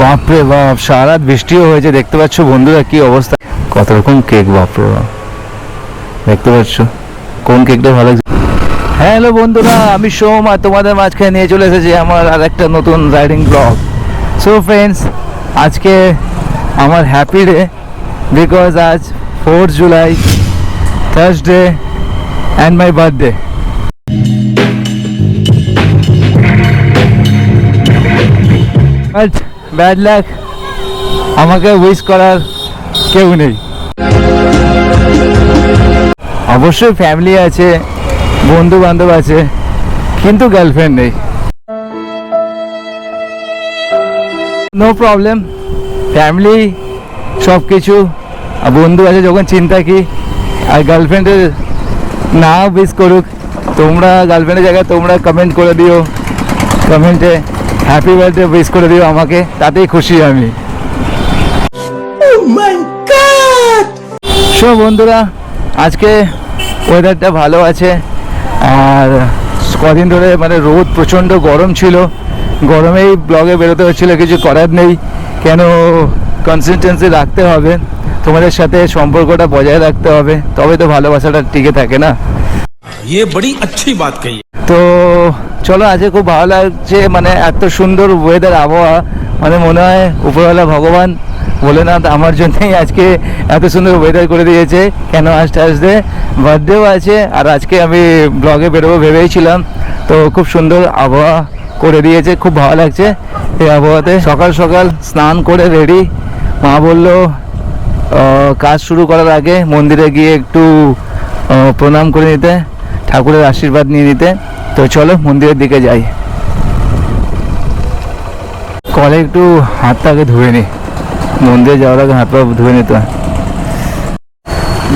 বাপরে বাপ সারা বৃষ্টিও হয়েছে, দেখতে পাচ্ছ বন্ধুরা কি অবস্থা। কত রকম কেক বাপরে বাপ। দেখতে পাচ্ছ, কোন কেকটা ভালো লাগছে। হ্যালো বন্ধুরা, আমি সোম আর তোমাদের মাঝখানে নিয়ে চলে এসেছি আমার আর একটা নতুন রাইডিং ব্লগ সো ফ্রেন্ডস আজকে আমার হ্যাপি ডে বিকজ আজ fourth July Thursday and my birthday but bad luck, আমাকে উইশ করার কেউ নেই। অবশ্যই ফ্যামিলি আছে বন্ধু বান্ধব আছে, কিন্তু গার্লফ্রেন্ড নেই। নো প্রবলেম ফ্যামিলি সব কিছু আর বন্ধু আছে যখন চিন্তা কি, আর গার্লফ্রেন্ডের না উইশ করুক, তোমরা গার্লফ্রেন্ডের জায়গায় তোমরা কমেন্ট করে দিও কমেন্টে হ্যাপি বার্থডে উইশ করে দিও আমাকে তাতেই খুশি আমি সো বন্ধুরা আজকে ওয়েদারটা ভালো আছে আর কদিন ধরে মানে রোদ প্রচণ্ড গরম ছিল গরমেই ব্লগে বেরোতে হচ্ছিল কিছু করার নেই কেন কনসিস্টেন্সি রাখতে হবে তোমাদের সাথে সম্পর্কটা বজায় রাখতে হবে তবে তো ভালোবাসাটা টিকে থাকে না ये बड़ी अच्छी बात कही তো চলো, আজকে খুব ভালো লাগছে মানে এত সুন্দর ওয়েদার আবহাওয়া। মানে মনে হয় উপরওয়ালা ভগবান ভোলেনাথ আমার জন্যই আজকে এত সুন্দর ওয়েদার করে দিয়েছে। কেন আজ থার্সডে বার্থডেও আছে, আর আজকে আমি ব্লগে বেরোবো ভেবেইছিলাম তো খুব সুন্দর আবহাওয়া করে দিয়েছে, খুব ভালো লাগছে এই আবহাওয়াতে। সকাল সকাল স্নান করে রেডি মা বলল কাজ শুরু করার আগে মন্দিরে গিয়ে একটু প্রণাম করে নিতে। ঠাকুরের আশীর্বাদ নিয়ে নিতে। তো চলো মন্দিরের দিকে যাই। কলে একটু হাতটা আগে ধুয়ে নি। মন্দিরে যাওয়ার আগে হাত পা ধুয়ে নিতে হয়।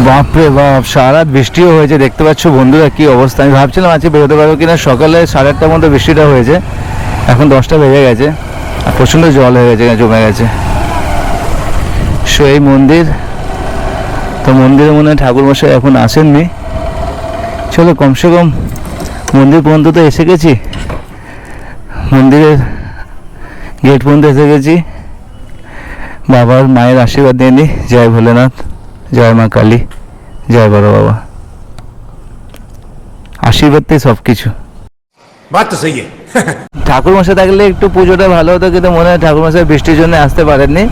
বাপরে বাপ, সারা বৃষ্টিও হয়েছে, দেখতে পাচ্ছ বন্ধুরা কি অবস্থা। আমি ভাবছিলাম আজকে বেরোতে পারব কিনা, সকালে সাড়ে আটটার মধ্যে বৃষ্টিটা হয়েছে। এখন দশটা বেজে গেছে, আর প্রচণ্ড জল হয়ে গেছে জমে গেছে। সো এই মন্দির, তো মন্দিরে মনে হয় ঠাকুরমশাই এখন আসেননি। চলো কমসে কম মন্দির পর্যন্ত তো এসে গেছি। মন্দিরের গেট পর্যন্ত এসে গেছি। বাবার মায়ের আশীর্বাদ দিয়ে নিই জয় ভোলেনাথ জয় মা কালী জয় বড় বাবা। আশীর্বাদতে সব কিছু ঠাকুর মশাই থাকলে একটু পুজোটা ভালো হতো কিন্তু মনে হয় ঠাকুর মশাই বৃষ্টির জন্য আসতে পারেননি।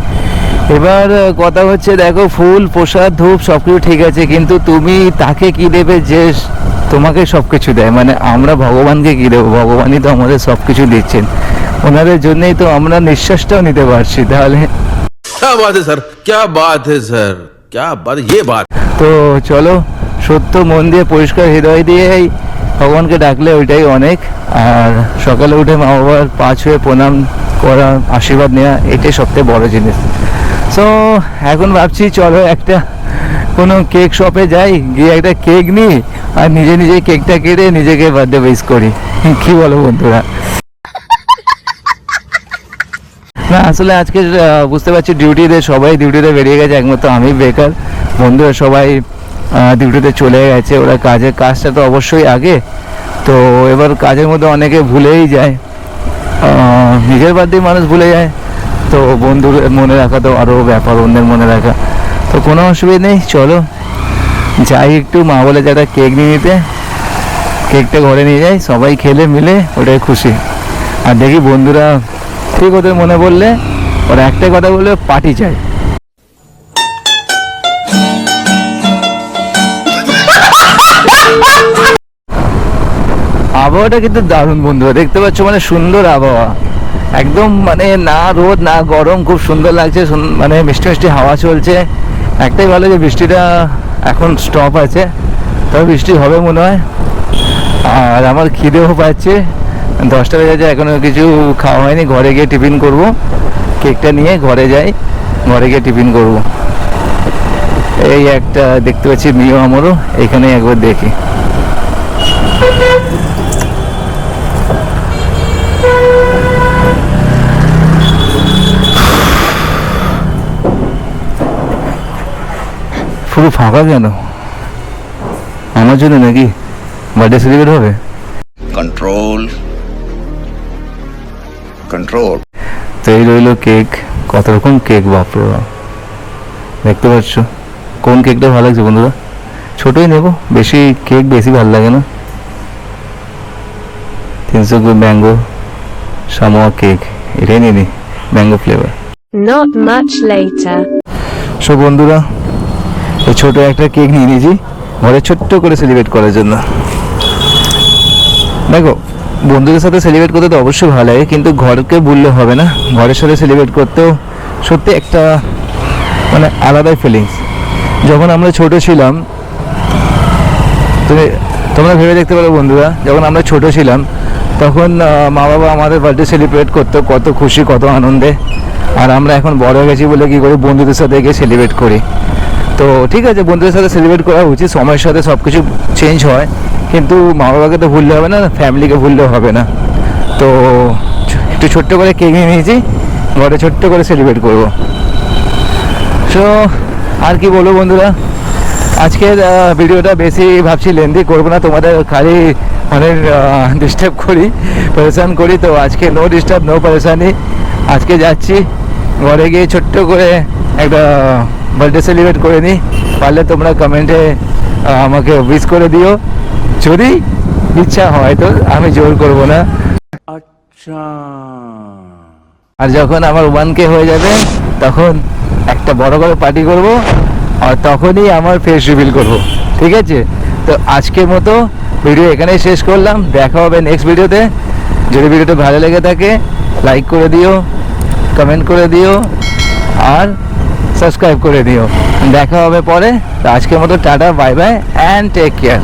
এবার কথা হচ্ছে দেখো ফুল প্রসাদ ধূপ সবকিছু ঠিক আছে কিন্তু তুমি তাকে কি দেবে যে তোমাকে সব কিছু দেয়। মানে আমরা ভগবানকে কী দেবো? ভগবানই তো আমাদের সব কিছু দিচ্ছেন। ওনাদের জন্যই তো আমরা নিঃশ্বাসটাও নিতে পারছি তাহলে। তো চলো সত্য মন দিয়ে পরিষ্কার হৃদয় দিয়ে ভগবানকে ডাকলে ওইটাই অনেক। আর সকালে উঠে মা বাবার পা ছুঁয়ে প্রণাম করা আশীর্বাদ নেওয়া এটাই সবথেকে বড় জিনিস। সো এখন ভাবছি চলো একটা কোনো কেক শপে যাই গিয়ে একটা কেক নিই। আর নিজে নিজে কেকটা কেটে নিজেকে বার্থডে উইশ করি। কি বলো বন্ধুরা? না, আসলে আজকে বুঝতে পারছি ডিউটিতে সবাই ডিউটিতে বেরিয়ে গেছে, একমাত্র আমি বেকার। বন্ধুরা সবাই ডিউটিতে চলে গেছে, ওরা কাজের কাজটা তো অবশ্যই আগে। তো এবার কাজের মধ্যে অনেকে ভুলেই যায়। নিজের বাদ দিয়ে মানুষ ভুলে যায়। তো বন্ধুর মনে রাখা তো আরও ব্যাপার, অন্যের মনে রাখা। তো কোনো অসুবিধা নেই, চলো। যাই একটু মা বলে যে একটা কেক নিয়ে নিতে। কেকটা ঘরে নিয়ে যাই, সবাই খেলে মিলে ওটাই খুশি। আর দেখি বন্ধুরা ঠিক ওদের মনে বললে ওরা একটাই কথা বললে পার্টি চাই। আবহাওয়াটা কিন্তু দারুণ বন্ধুরা, দেখতে পাচ্ছ মানে সুন্দর আবহাওয়া। একদম মানে না রোদ, না গরম, খুব সুন্দর লাগছে মানে মিষ্টি মিষ্টি হাওয়া চলছে। একটাই ভালো যে বৃষ্টিটা এখন স্টপ আছে। তবে বৃষ্টি হবে মনে হয়। আর আমার খিদেও পাচ্ছে। দশটা বেজে যায় এখনও কিছু খাওয়া হয়নি। ঘরে গিয়ে টিফিন করব। কেকটা নিয়ে ঘরে যাই। ঘরে গিয়ে টিফিন করব। এই একটা দেখতে পাচ্ছি মিও আমারও। এখানে একবার দেখি। পুরো ফাঁকা কেন? আমার জন্য নাকি বার্থডে সেলিব্রেট হবে? Control. Control. তো এই রইল কেক কত রকম কেক বাপরে বাপ। দেখতে পাচ্ছ? কোন কেকটা ভালো লাগছে বন্ধুরা? ছোটোই নেব বেশি কেক বেশি ভালো লাগে না। তিনশো গ্রাম ম্যাঙ্গো সামোয়া কেক এটাই নিয়ে নিই mango flavour Not much later. So বন্ধুরা এই ছোট একটা কেক নিয়ে নিয়েছি। ঘরে ছোট্ট করে সেলিব্রেট করার জন্য। দেখো, বন্ধুদের সাথে সেলিব্রেট করতে তো অবশ্যই ভালো লাগে, কিন্তু ঘরকে ভুললে হবে না। ঘরের সাথে সেলিব্রেট করতেও সত্যি একটা মানে আলাদাই ফিলিংস যখন আমরা ছোট ছিলাম, তুমি, তোমরা ভেবে দেখতে পারো বন্ধুরা, যখন আমরা ছোট ছিলাম, তখন মা বাবা আমাদের বার্থডে সেলিব্রেট করতো, কত খুশি, কত আনন্দে। আর আমরা এখন বড় হয়ে গেছি বলে কি করি বন্ধুদের সাথে গিয়ে সেলিব্রেট করি? তো ঠিক আছে, বন্ধুদের সাথে সেলিব্রেট করা উচিত, সময়ের সাথে সব কিছু চেঞ্জ হয়। কিন্তু মা বাবাকে তো ভুললে হবে না ফ্যামিলিকে ভুললেও হবে না। তো একটু ছোট্ট করে কেক নিয়ে নিয়েছি, ঘরে ছোট্ট করে সেলিব্রেট করব। সো আর কি বলব বন্ধুরা? আজকের ভিডিওটা বেশি ভাবছি লেন্দি করব না, তোমাদের খালি অনেক ডিস্টার্ব করি, পরেশান করি। তো আজকে নো ডিস্টার্ব নো পরেশানি। আজকে যাচ্ছি, ঘরে গিয়ে ছোট্ট করে একটা বার্থডে সেলিব্রেট করে নিই পারলে তোমরা কমেন্টে আমাকে উইশ করে দিও। যদি ইচ্ছা হয় তো আমি জোর করব না। আচ্ছা। আর যখন আমার ওয়ান কে হয়ে যাবে তখন একটা বড় করে পার্টি করব আর তখনই আমার ফেস রিভিল করব। ঠিক আছে? তো আজকের মতো ভিডিও এখানেই শেষ করলাম। দেখা হবে নেক্সট ভিডিওতে যদি ভিডিওটা ভালো লেগে থাকে লাইক করে দিও কমেন্ট করে দিও। আর সাবস্ক্রাইব করে দিও। দেখা হবে পরে। আজকের মতো tata bye bye and take care